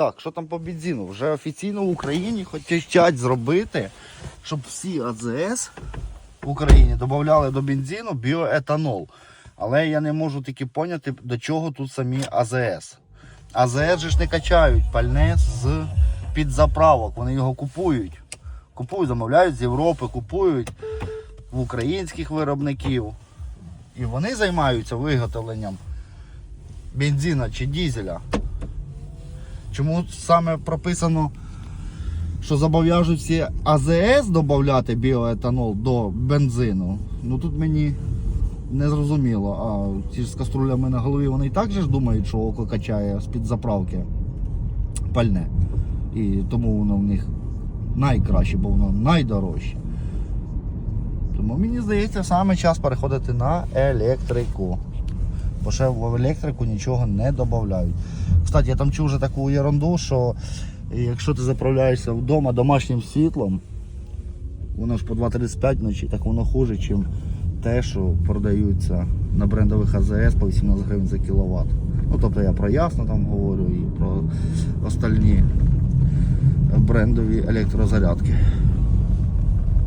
Так, що там по бензину? Вже офіційно в Україні хочуть зробити, щоб всі АЗС в Україні додавали до бензину біоетанол. Але я не можу тільки поняти, до чого тут самі АЗС. АЗС же ж не качають пальне з під заправок. Вони його купують. Купують, замовляють з Європи, купують в українських виробників. І вони займаються виготовленням бензина чи дізеля. Чому саме прописано, що зобов'яжуть всі АЗС додати біоетанол до бензину? Ну тут мені не зрозуміло. А ті ж з каструлями на голові вони і так же ж думають, що око качає з-під заправки пальне. І тому воно в них найкраще, бо воно найдорожче. Тому мені здається, саме час переходити на електрику. Бо ще в електрику нічого не додають. Кстати, я там чув вже таку ерунду, що якщо ти заправляєшся вдома домашнім світлом, воно ж по 2,35 вночі, так воно хуже, ніж те, що продаються на брендових АЗС по 18 гривень за кіловат. Ну тобто я про ясно там говорю і про остальні брендові електрозарядки.